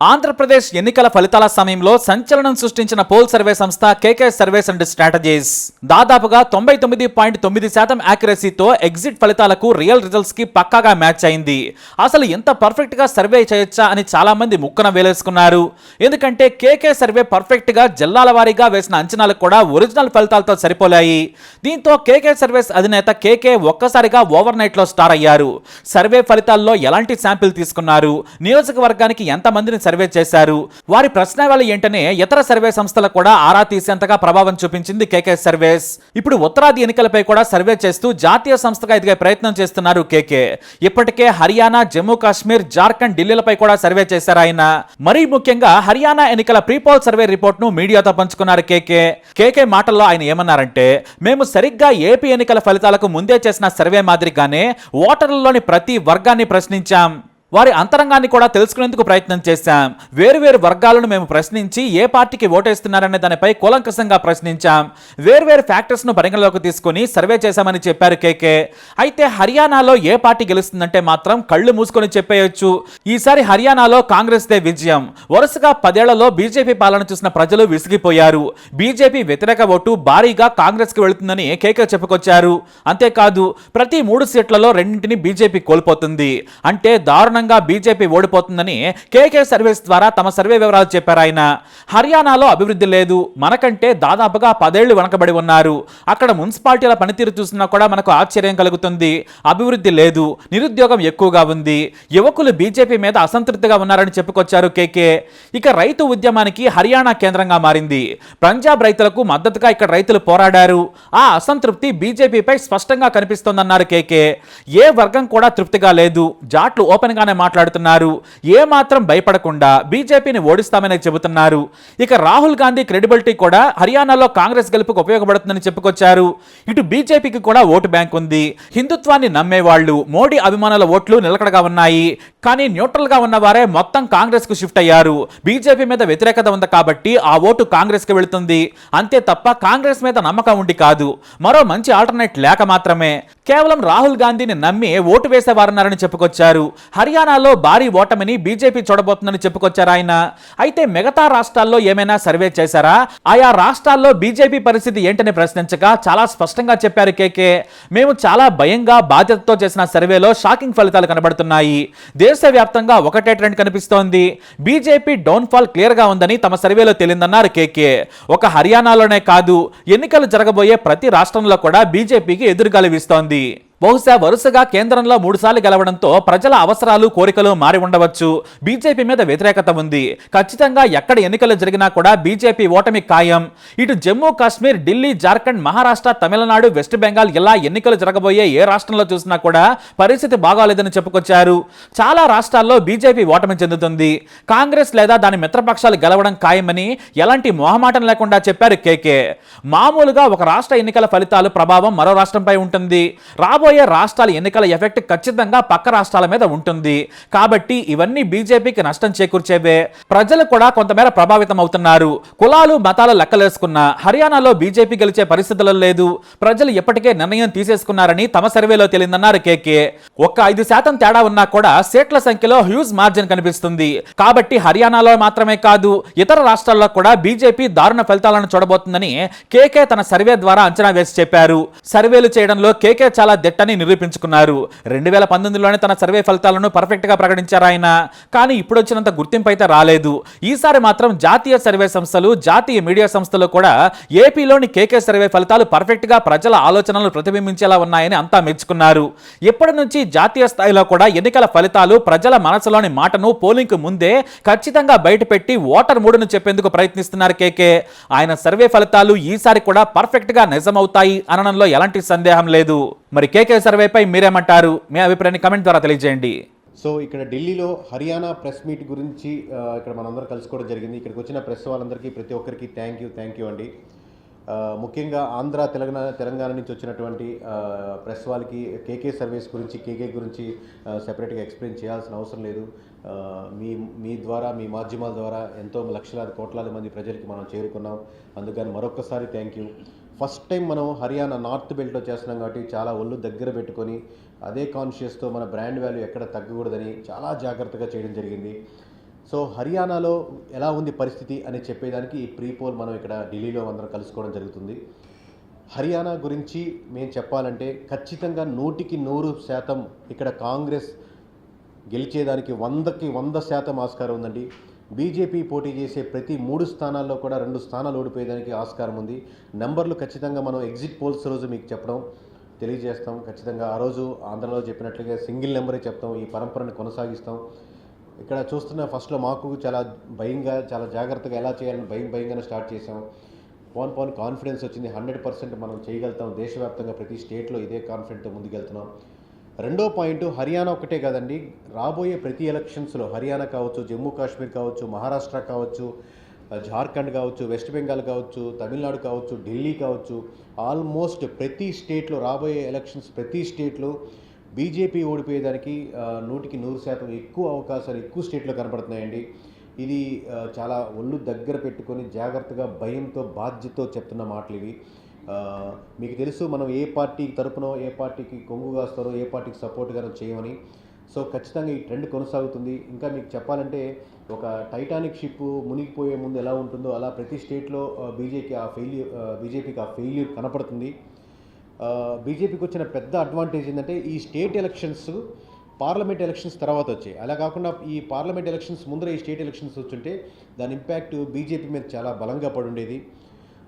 ఆంధ్రప్రదేశ్ ఎన్నికల ఫలితాల సమయంలో సంచలనం సృష్టించిన పోల్ సర్వే సంస్థ కేకే సర్వేస్ అండ్ స్ట్రాటజీస్. దాదాపుగా తొంభై తొమ్మిది పాయింట్ తొమ్మిది శాతం యాక్యురసీతో ఎగ్జిట్ ఫలితాలకు రియల్ రిజల్ట్స్కి పక్కాగా మ్యాచ్ అయింది. అసలు ఎంత పర్ఫెక్ట్గా సర్వే చేయొచ్చా అని చాలా మంది ముక్కన వేలేసుకున్నారు. ఎందుకంటే కేకే సర్వే పర్ఫెక్ట్గా జిల్లాల వారీగా వేసిన అంచనాలు కూడా ఒరిజినల్ ఫలితాలతో సరిపోలాయి. దీంతో కేకే సర్వేస్ అధినేత కేకే ఒక్కసారిగా ఓవర్ నైట్లో స్టార్ అయ్యారు. సర్వే ఫలితాల్లో ఎలాంటి శాంపిల్ తీసుకున్నారు? నియోజకవర్గానికి ఎంతమందిని సర్వే చేశారు. వారి ప్రశ్నావళి ఏంటనే ఇతర సర్వే సంస్థలకు కూడా ఆరా తీసేంతగా ప్రభావం చూపించింది కేకే సర్వేస్. ఇప్పుడు ఉత్తరాది ఎన్నికలపై కూడా సర్వే చేస్తూ జాతీయ సంస్థగా ఎదిగే ప్రయత్నం చేస్తున్నారు కేకే. ఇప్పటికే హర్యానా జమ్మూ కాశ్మీర్ జార్ఖండ్ ఢిల్లీలపై కూడా సర్వే చేశారు ఆయన. మరీ ముఖ్యంగా హర్యానా ఎన్నికల ప్రీపోల్ సర్వే రిపోర్ట్ను మీడియాతో పంచుకున్నారు కేకే. కేకే మాటల్లో ఆయన ఏమన్నారంటే మేము సరిగ్గా ఏపీ ఎన్నికల ఫలితాలకు ముందే చేసిన సర్వే మాదిరిగానే ఓటర్లలోని ప్రతి వర్గాన్ని ప్రశ్నించాం. వారి అంతరంగాన్ని కూడా తెలుసుకునేందుకు ప్రయత్నం చేశాం. వేరువేరు వర్గాలను మేము ప్రశ్నించి ఏ పార్టీకి ఓటేస్తున్నారనే దానిపై కూలంకషంగా ప్రశ్నించాం. వేర్వేరు ఫ్యాక్టర్స్ను పరిగణలోకి తీసుకొని సర్వే చేశామని చెప్పారు కేకే. అయితే హర్యానాలో ఏ పార్టీ గెలుస్తుందంటే మాత్రం కళ్ళు మూసుకొని చెప్పేయొచ్చు. ఈసారి హర్యానాలో కాంగ్రెస్దే విజయం. వరుసగా పదేళ్ళలో బీజేపీ పాలన చూసిన ప్రజలు విసిగిపోయారు. బీజేపీ వ్యతిరేక ఓటు భారీగా కాంగ్రెస్కి వెళుతుందని కేకే చెప్పుకొచ్చారు. అంతేకాదు ప్రతి మూడు సీట్లలో రెండింటిని బీజేపీ కోల్పోతుంది. అంటే దారుణంగా బీజేపీ ఓడిపోతుందని కేకే సర్వేస్ ద్వారా తమ సర్వే వివరాలు చెప్పారు ఆయన. హర్యానాలో అభివృద్ధి లేదు. మనకంటే దాదాపుగా పదేళ్ళు వెనకబడి ఉన్నారు. అక్కడ మున్సిపాలిటీల పనితీరు చూసినా కూడా మనకు ఆశ్చర్యం కలుగుతుంది. అభివృద్ధి లేదు. నిరుద్యోగం ఎక్కువగా ఉంది. యువకులు బీజేపీ మీద అసంతృప్తిగా ఉన్నారని చెప్పుకొచ్చారు కేకే. ఇక రైతు ఉద్యమానికి హర్యానా కేంద్రంగా మారింది. పంజాబ్ రైతులకు మద్దతుగా ఇక్కడ రైతులు పోరాడారు. ఆ అసంతృప్తి బీజేపీపై స్పష్టంగా కనిపిస్తోందన్నారు కేకే. ఏ వర్గం కూడా తృప్తిగా లేదు. జాట్లు ఓపెన్ గానే మాట్లాడుతున్నారు. ఏ మాత్రం భయపడకుండా బీజేపీని ఓడిస్తామని చెబుతున్నారు. ఇక రాహుల్ గాంధీ క్రెడిబిలిటీ కూడా హర్యానాలో కాంగ్రెస్ గెలుపుకు ఉపయోగపడుతుందని చెప్పుకొచ్చారు. ఇటు బీజేపీకి కూడా ఓటు బ్యాంక్ ఉంది. హిందుత్వాన్ని నమ్మేవాళ్ళు మోడీ అభిమానుల ఓట్లు నిలకడగా ఉన్నాయి. కానీ న్యూట్రల్గా ఉన్న వారే మొత్తం కాంగ్రెస్కు షిఫ్ట్ అయ్యారు. బీజేపీ మీద వ్యతిరేకత ఉంది కాబట్టి ఆ ఓటు కాంగ్రెస్కి వెళుతుంది. అంతే తప్ప కాంగ్రెస్ మీద నమ్మకం ఉండి కాదు. మరో మంచి ఆల్టర్నేట్ లేక మాత్రమే. కేవలం రాహుల్ గాంధీని నమ్మి ఓటు వేసేవారన్నారని చెప్పుకొచ్చారు. హర్యానాలో భారీ ఓటమిని బీజేపీ చూడబోతుందని చెప్పుకొచ్చారు ఆయన. అయితే మిగతా రాష్ట్రాల్లో ఏమైనా సర్వే చేశారా? ఆయా రాష్ట్రాల్లో బీజేపీ పరిస్థితి ఏంటని ప్రశ్నించగా చాలా స్పష్టంగా చెప్పారు కేకే. మేము చాలా భయంగా బాధ్యతతో చేసిన సర్వేలో షాకింగ్ ఫలితాలు కనబడుతున్నాయి. దేశవ్యాప్తంగా ఒకటే ట్రెండ్ కనిపిస్తోంది. బీజేపీ డౌన్ఫాల్ క్లియర్గా ఉందని తమ సర్వేలో తేలిందన్నారు కేకే. ఒక హర్యానాలోనే కాదు ఎన్నికలు జరగబోయే ప్రతి రాష్ట్రంలో కూడా బీజేపీకి ఎదురుగాలి వీస్తోంది. బహుశా వరుసగా కేంద్రంలో మూడుసార్లు గెలవడంతో ప్రజల అవసరాలు కోరికలు మారి ఉండవచ్చు. బీజేపీ మీద వ్యతిరేకత ఉంది. ఖచ్చితంగా ఎక్కడ ఎన్నికలు జరిగినా కూడా బీజేపీ ఓటమి ఖాయం. ఇటు జమ్మూ కాశ్మీర్ ఢిల్లీ జార్ఖండ్ మహారాష్ట్ర తమిళనాడు వెస్ట్ బెంగాల్ ఇలా ఎన్నికలు జరగబోయే ఏ రాష్ట్రంలో చూసినా కూడా పరిస్థితి బాగాలేదని చెప్పుకొచ్చారు. చాలా రాష్ట్రాల్లో బీజేపీ ఓటమి చెందుతుంది. కాంగ్రెస్ లేదా దాని మిత్రపక్షాలు గెలవడం ఖాయమని ఎలాంటి మొహమాటం లేకుండా చెప్పారు కేకే. మామూలుగా ఒక రాష్ట్ర ఎన్నికల ఫలితాలు ప్రభావం మరో రాష్ట్రంపై ఉంటుంది. రాబోయే రాష్ట్రాల ఎన్నికల ఎఫెక్ట్ ఖచ్చితంగా పక్క రాష్ట్రాల మీద ఉంటుంది. కాబట్టి ఇవన్నీ బీజేపీకి నష్టం చేకూర్చేవే. ప్రజలు కూడా కొంతమేర ప్రభావితం అవుతున్నారు కులాలు మతాలు లెక్కలేసుకున్న హర్యానాలో బీజేపీ గెలిచే పరిస్థితుల్లో లేదు. ప్రజలు ఇప్పటికే నిర్ణయం తీసేసుకున్నారని తమ సర్వేలో తేలిందన్నారు కేకే. ఒక్క ఐదు శాతం తేడా ఉన్నా కూడా సీట్ల సంఖ్యలో హ్యూజ్ మార్జిన్ కనిపిస్తుంది. కాబట్టి హర్యానాలో మాత్రమే కాదు ఇతర రాష్ట్రాల్లో కూడా బీజేపీ దారుణ ఫలితాలను చూడబోతుందని కేకే తన సర్వే ద్వారా అంచనా వేసి చెప్పారు. సర్వేలు చేయడంలో కేకే చాలా దిట్టని నిరూపించుకున్నారు. రెండు వేల పంతొమ్మిదిలోనే తన సర్వే ఫలితాలను పర్ఫెక్ట్గా ప్రకటించారు ఆయన. కానీ ఇప్పుడు వచ్చినంత గుర్తింపు అయితే రాలేదు. ఈసారి మాత్రం జాతీయ సర్వే సంస్థలు జాతీయ మీడియా సంస్థలు కూడా ఏపీలోని కేకే సర్వే ఫలితాలు పర్ఫెక్ట్గా ప్రజల ఆలోచనలు ప్రతిబింబించేలా ఉన్నాయని అంతా మెచ్చుకున్నారు. ఇప్పటి నుంచి జాతీయ స్థాయిలో కూడా ఎన్నికల ఫలితాలు ప్రజల మనసులోని మాటను పోలింగ్కు ముందే ఖచ్చితంగా బయటపెట్టి ఓటర్ మూడును చెప్పేందుకు ప్రయత్నిస్తున్నారు కేకే. ఆయన సర్వే ఫలితాలు ఈసారి కూడా పర్ఫెక్ట్గా నిజమవుతాయి అనడంలో ఎలాంటి సందేహం లేదు. మరి కేకే సర్వేపై మీరేమంటారు? మీ అభిప్రాయాన్ని కమెంట్ ద్వారా తెలియజేయండి. సో ఇక్కడ ఢిల్లీలో హర్యానా ప్రెస్ మీట్ గురించి ఇక్కడ మనందరం కలుసుకోవడం జరిగింది. ఇక్కడికి వచ్చిన ప్రెస్ వాళ్ళందరికీ ప్రతి ఒక్కరికి థ్యాంక్ యూ థ్యాంక్ యూ అండి. ముఖ్యంగా ఆంధ్ర తెలంగాణ తెలంగాణ నుంచి వచ్చినటువంటి ప్రెస్ వాళ్ళకి కేకే సర్వీస్ గురించి కేకే గురించి సెపరేట్గా ఎక్స్ప్లెయిన్ చేయాల్సిన అవసరం లేదు. మీ మీ ద్వారా మీ మాధ్యమాల ద్వారా ఎంతో లక్షలాది కోట్లాది మంది ప్రజలకి మనం చేరుకున్నాం. అందుకని మరొకసారి థ్యాంక్ యూ ఫస్ట్ టైం మనం హర్యానా నార్త్ బెల్ట్లో చేస్తున్నాం కాబట్టి చాలా ఒళ్ళు దగ్గర పెట్టుకొని అదే కాన్షియస్తో మన బ్రాండ్ వాల్యూ ఎక్కడ తగ్గకూడదని చాలా జాగ్రత్తగా చేయడం జరిగింది. సో హర్యానాలో ఎలా ఉంది పరిస్థితి అని చెప్పేదానికి ఈ ప్రీ పోల్ మనం ఇక్కడ ఢిల్లీలో అందరం కలుసుకోవడం జరుగుతుంది. హర్యానా గురించి మేము చెప్పాలంటే ఖచ్చితంగా నూటికి నూరు శాతం ఇక్కడ కాంగ్రెస్ గెలిచేదానికి వందకి వంద శాతం ఆస్కారం ఉందండి. బీజేపీ పోటీ చేసే ప్రతి మూడు స్థానాల్లో కూడా రెండు స్థానాలు ఓడిపోయేదానికి ఆస్కారం ఉంది. నెంబర్లు ఖచ్చితంగా మనం ఎగ్జిట్ పోల్స్ రోజు మీకు చెప్పడం తెలియజేస్తాం. ఖచ్చితంగా ఆ రోజు ఆంధ్రలో చెప్పినట్లుగా సింగిల్ నెంబరే చెప్తాం. ఈ పరంపరను కొనసాగిస్తాం. ఇక్కడ చూస్తున్న ఫస్ట్లో మాకు చాలా భయంగా చాలా జాగ్రత్తగా ఎలా చేయాలని భయం భయంగానే స్టార్ట్ చేసాం పోన్ పోన్ కాన్ఫిడెన్స్ వచ్చింది. హండ్రెడ్ పర్సెంట్ మనం చేయగలుగుతాం. దేశవ్యాప్తంగా ప్రతి స్టేట్లో ఇదే కాన్ఫిడెంట్తో ముందుకెళ్తున్నాం. రెండో పాయింట్ హర్యానా ఒకటే కాదండి. రాబోయే ప్రతి ఎలక్షన్స్లో హర్యానా కావచ్చు జమ్మూ కాశ్మీర్ కావచ్చు మహారాష్ట్ర కావచ్చు జార్ఖండ్ కావచ్చు వెస్ట్ బెంగాల్ కావచ్చు తమిళనాడు కావచ్చు ఢిల్లీ కావచ్చు ఆల్మోస్ట్ ప్రతి స్టేట్లో రాబోయే ఎలక్షన్స్ ప్రతి స్టేట్లో బీజేపీ ఓడిపోయేదానికి నూటికి నూరు శాతం ఎక్కువ అవకాశాలు ఎక్కువ స్టేట్లో కనబడుతున్నాయండి. ఇది చాలా ఒళ్ళు దగ్గర పెట్టుకొని జాగ్రత్తగా భయంతో బాధ్యతతో చెప్తున్న మాటలు ఇవి. మీకు తెలుసు మనం ఏ పార్టీ తరపునో ఏ పార్టీకి కొంగు కాస్తారో ఏ పార్టీకి సపోర్ట్గానో చేయమని. సో ఖచ్చితంగా ఈ ట్రెండ్ కొనసాగుతుంది. ఇంకా మీకు చెప్పాలంటే ఒక టైటానిక్ షిప్ మునిగిపోయే ముందు ఎలా ఉంటుందో అలా ప్రతి స్టేట్లో బీజేపీ ఆ ఫెయిల్యూర్ బీజేపీకి ఆ ఫెయిల్యూర్ కనపడుతుంది. బీజేపీకి వచ్చిన పెద్ద అడ్వాంటేజ్ ఏంటంటే ఈ స్టేట్ ఎలక్షన్స్ పార్లమెంట్ ఎలక్షన్స్ తర్వాత వచ్చాయి. అలా కాకుండా ఈ పార్లమెంట్ ఎలక్షన్స్ ముందర ఈ స్టేట్ ఎలక్షన్స్ వచ్చుంటే దాని ఇంపాక్ట్ బీజేపీ మీద చాలా బలంగా పడి ఉండేది.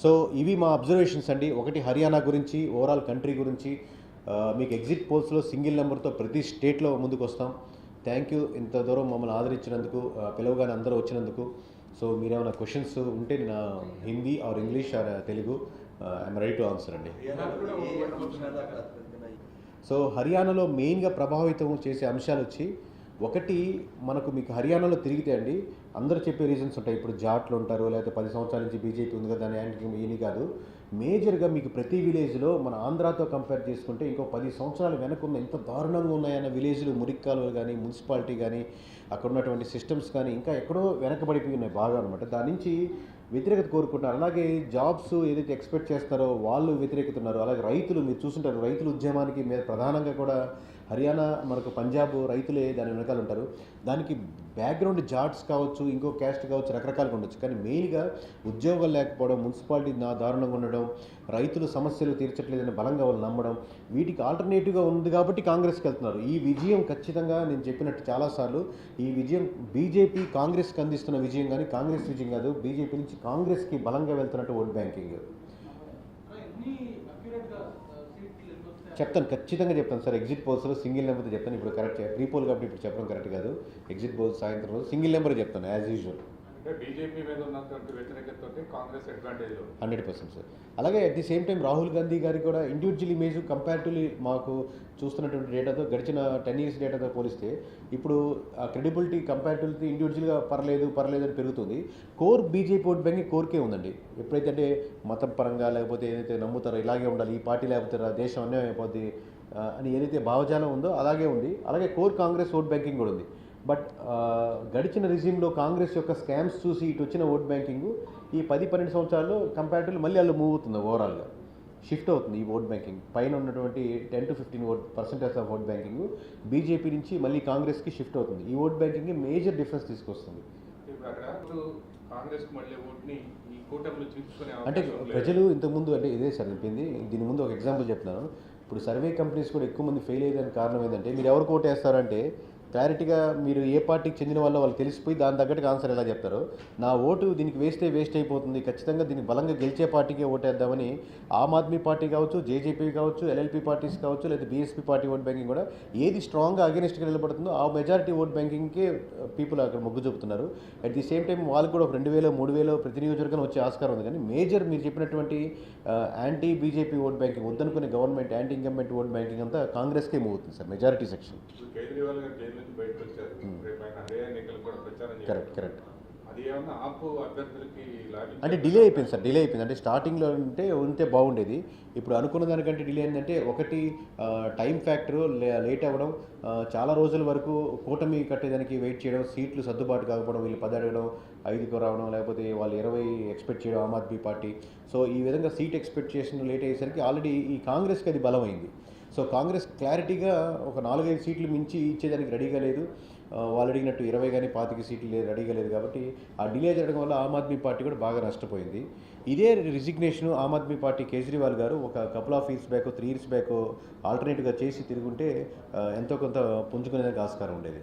సో ఇవి మా అబ్జర్వేషన్స్ అండి. ఒకటి హర్యానా గురించి ఓవరాల్ కంట్రీ గురించి. మీకు ఎగ్జిట్ పోల్స్లో సింగిల్ నెంబర్తో ప్రతి స్టేట్లో ముందుకు వస్తాం థ్యాంక్ యూ ఇంత దూరం మమ్మల్ని ఆదరించినందుకు పిలవగానే అందరూ వచ్చినందుకు. సో మీరేమైనా క్వశ్చన్స్ ఉంటే నా Hindi or English or Telugu I'm ready to answer అండి. సో హర్యానాలో మెయిన్గా ప్రభావితం చేసే అంశాలు వచ్చి ఒకటి మనకు మీకు హర్యానాలో తిరిగితే అండి అందరూ చెప్పే రీజన్స్ ఉంటాయి. ఇప్పుడు జాట్లు ఉంటారు లేకపోతే పది సంవత్సరాల నుంచి బీజేపీ ఉంది కదా దాని ఈయన కాదు. మేజర్గా మీకు ప్రతి విలేజ్లో మన ఆంధ్రాతో కంపేర్ చేసుకుంటే ఇంకో పది సంవత్సరాలు వెనకున్న ఎంత దారుణంగా ఉన్నాయన్న విలేజ్లు మురిక్కాలు కానీ మున్సిపాలిటీ కానీ అక్కడ ఉన్నటువంటి సిస్టమ్స్ కానీ ఇంకా ఎక్కడో వెనకబడిపోయి ఉన్నాయి బాగా అనమాట దాని నుంచి వ్యతిరేకత కోరుకుంటున్నారు. అలాగే జాబ్స్ ఏదైతే ఎక్స్పెక్ట్ చేస్తారో వాళ్ళు వ్యతిరేకత ఉన్నారు. అలాగే రైతులు మీరు చూసుంటారు రైతుల ఉద్యమానికి మీద ప్రధానంగా కూడా హర్యానా మనకు పంజాబ్ రైతులే దాని వెనకాల ఉంటారు. దానికి బ్యాక్గ్రౌండ్ జాట్స్ కావచ్చు ఇంకో క్యాస్ట్ కావచ్చు రకరకాలుగా ఉండొచ్చు. కానీ మెయిన్గా ఉద్యోగాలు లేకపోవడం మున్సిపాలిటీ నా దారుణంగా ఉండడం రైతుల సమస్యలు తీర్చట్లేదని బలంగా వాళ్ళు నమ్మడం వీటికి ఆల్టర్నేటివ్గా ఉంది కాబట్టి కాంగ్రెస్కి వెళ్తున్నారు. ఈ విజయం ఖచ్చితంగా నేను చెప్పినట్టు చాలాసార్లు ఈ విజయం బీజేపీ కాంగ్రెస్కి అందిస్తున్న విజయం కానీ కాంగ్రెస్ విజయం కాదు బీజేపీ నుంచి కాంగ్రెస్కి బలంగా వెళ్తున్నట్టు ఓట్ బ్యాంకింగ్. చెప్తాను ఖచ్చితంగా చెప్తాను. సార్ ఎగ్జిట్ పోల్స్లో సింగిల్ నెంబర్తో చెప్తాను. ఇప్పుడు కరెక్ట్ ప్రీ పోల్ కాబట్టి ఇప్పుడు చెప్పడం కరెక్ట్ కాదు. ఎగ్జిట్ పోల్స్ సాయంత్రం సింగిల్ నెంబర్ చెప్తాను as usual BJP Congress hundred percent sir. అలాగే at the same time Rahul Gandhi గారికి కూడా ఇండివిజువల్ ఇమేజ్ కంపారిటివ్లీ మాకు చూస్తున్నటువంటి డేటాతో గడిచిన టెన్ ఇయర్స్ డేటాతో పోలిస్తే ఇప్పుడు ఆ క్రెడిబిలిటీ కంపారిటివ్లీ ఇండివిజువల్గా పర్లేదు పర్లేదు అని పెరుగుతుంది. కోర్ బీజేపీ ఓట్ బ్యాంక్ కోర్కే ఉందండి. ఎప్పుడైతే అంటే మతం పరంగా లేకపోతే ఏదైతే నమ్ముతారో ఇలాగే ఉండాలి ఈ పార్టీ లేకపోతారా దేశం అన్యాయం అయిపోద్ది అని ఏదైతే భావజాలం ఉందో అలాగే ఉంది. అలాగే కోర్ కాంగ్రెస్ ఓట్ బ్యాంకింగ్ కూడా ఉంది. బట్ గడిచిన రిజిమ్లో కాంగ్రెస్ యొక్క స్కామ్స్ చూసి ఇటు వచ్చిన ఓట్ బ్యాంకింగ్ ఈ పది పన్నెండు సంవత్సరాల్లో కంపారిటివ్లీ మళ్ళీ వాళ్ళు మూవ్ అవుతుంది ఓవరాల్గా. షిఫ్ట్ అవుతుంది ఈ ఓట్ బ్యాంకింగ్. పైన ఉన్నటువంటి ten to fifteen vote percentage of vote banking BJP నుంచి మళ్ళీ కాంగ్రెస్కి షిఫ్ట్ అవుతుంది. ఈ ఓట్ బ్యాంకింగ్ మేజర్ డిఫరెన్స్ తీసుకొస్తుంది. అంటే. ప్రజలు ఇంతకుముందు అంటే ఇదే సార్ చెప్పింది. దీని ముందు ఒక ఎగ్జాంపుల్ చెప్తున్నాను. ఇప్పుడు సర్వే కంపెనీస్ కూడా ఎక్కువ మంది ఫెయిల్ అయ్యేదానికి కారణం ఏంటంటే మీరు ఎవరికి ఓటేస్తారంటే క్లారిటీగా మీరు ఏ పార్టీకి చెందిన వాళ్ళో వాళ్ళు తెలిసిపోయి దాని తగ్గట్టుగా ఆన్సర్ ఎలా చెప్తారో? నా ఓటు దీనికి వేస్తే వేస్ట్ అయిపోతుంది. ఖచ్చితంగా దీనికి బలంగా గెలిచే పార్టీకే ఓటేద్దామని ఆమ్ ఆద్మీ పార్టీ కావచ్చు జేజేపీ కావచ్చు ఎల్ఎల్పీ పార్టీస్ కావచ్చు లేదా బీఎస్పీ పార్టీ ఓట్ బ్యాంకింగ్ కూడా ఏది స్ట్రాంగ్గా అగెనిస్ట్గా నిలబడుతుందో ఆ మెజారిటీ ఓట్ బ్యాంకింగ్కే పీపుల్ అక్కడ మొగ్గు చూపుతున్నారు. అట్ ది సేమ్ టైం వాళ్ళు కూడా ఒక రెండు వేలు మూడు వేలు ప్రతి నియోజకవర్గం వచ్చే ఆస్కారం ఉంది. కానీ మేజర్ మీరు చెప్పినటువంటి anti B J P vote banking వద్దనుకునే government anti incumbent vote banking అంతా కాంగ్రెస్కే మూవ్ అవుతుంది సార్ మెజారిటీ సెక్షన్. నుంచి బయటకు వచ్చారు. రేపు ఆయన కూడా ప్రచారం కరెక్ట్ లాభం అంటే డిలే అయిపోయింది సార్ డిలే అయిపోయింది. అంటే స్టార్టింగ్లో ఉంటే ఉంటే బాగుండేది. ఇప్పుడు అనుకున్న దానికంటే డిలే ఏంటంటే ఒకటి టైం ఫ్యాక్టర్ లేట్ అవ్వడం చాలా రోజుల వరకు కూటమి కట్టేదానికి వెయిట్ చేయడం సీట్లు సర్దుబాటు కాకపోవడం వీళ్ళు పది అడగడం ఐదుకు రావడం లేకపోతే వాళ్ళు ఇరవై ఎక్స్పెక్ట్ చేయడం ఆమ్ ఆద్మీ పార్టీ. సో ఈ విధంగా సీట్ ఎక్స్పెక్ట్ చేసిన లేట్ అయ్యేసరికి ఆల్రెడీ ఈ కాంగ్రెస్కి అది బలమైంది. సో కాంగ్రెస్ క్లారిటీగా ఒక నాలుగైదు సీట్లు మించి ఇచ్చేదానికి రెడీగా లేదు. వాళ్ళు అడిగినట్టు ఇరవై కానీ పాతిక సీట్లు లేదు రెడీగా లేదు కాబట్టి ఆ డిలే జరగడం వల్ల ఆమ్ ఆద్మీ పార్టీ కూడా బాగా నష్టపోయింది. ఇదే రిజిగ్నేషన్ ఆమ్ ఆద్మీ పార్టీ కేజ్రీవాల్ గారు ఒక couple of years back three years back ఆల్టర్నేట్గా చేసి తిరుగుంటే ఎంతో కొంత పుంజుకునేదానికి ఆస్కారం ఉండేది.